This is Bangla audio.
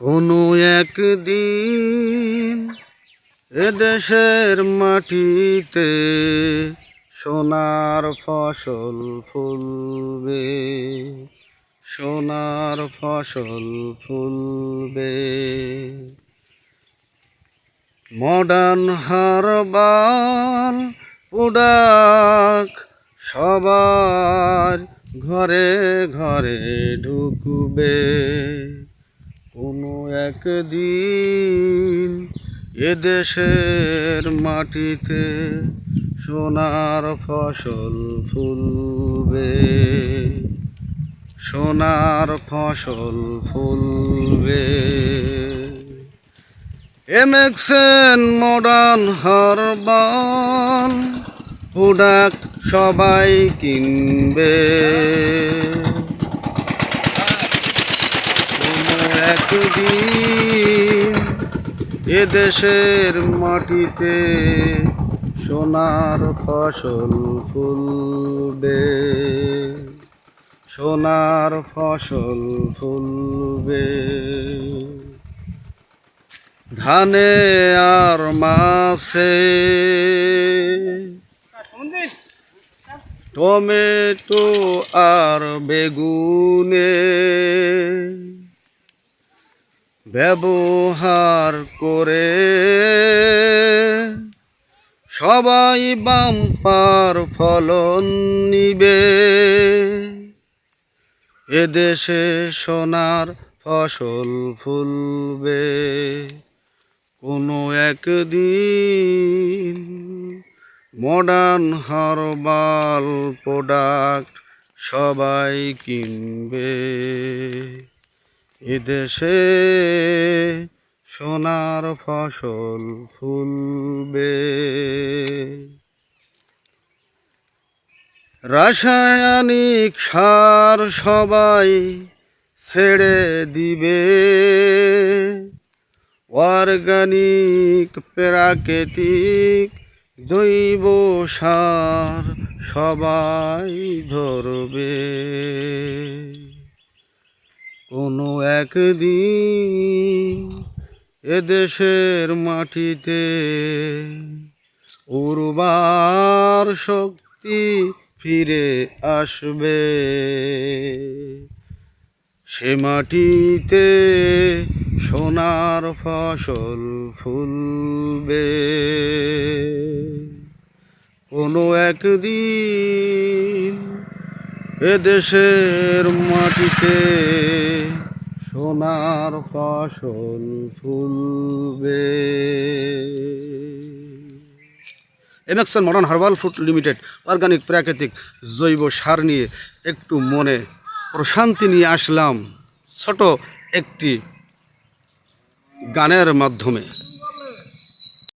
কোনো একদিন এদেশের মাটিতে সোনার ফসল ফুলবে, সোনার ফসল ফুলবে। মডার্ন হারবাল প্রোডাক সবার ঘরে ঘরে ঢুকবে। কোনো একদিন এদেশের মাটিতে সোনার ফসল ফুলবে, সোনার ফসল ফুলবে। এমএক্সেন মডার্ন হারবাল প্রোডাক্ট সবাই কিনবে কোনো একদিন এদেশের মাটিতে সোনার ফসল ফুলবে, সোনার ফসল ফুলবে। ধানে আর মাছে টমেটো আর বেগুনে ব্যবহার করে। সবাই বাম্পার ফলন নিবে। এদেশে সোনার ফসল ফুলবে। কোনো একদিন মডার্ন হারবাল প্রোডাক্ট সবাই কিনবে। এদেশে সোনার ফসল ফুলবে। রাসায়নিক সার সবাই ছেড়ে দিবে। অর্গানিক, প্রাকৃতিক, জৈব সার সবাই ধরবে। কোনো একদিন এদেশের মাটিতে উর্বার শক্তি ফিরে আসবে। সে মাটিতে সোনার ফসল ফুলবে। কোনো একদিন এদেশের মাটিতে সোনার ফসল ফুলবে। MXN modern herbal food limited organic প্রাকৃতিক জৈব সার নিয়ে একটু মনে প্রশান্তি নিয়ে আসলাম ছোট একটি গানের মাধ্যমে।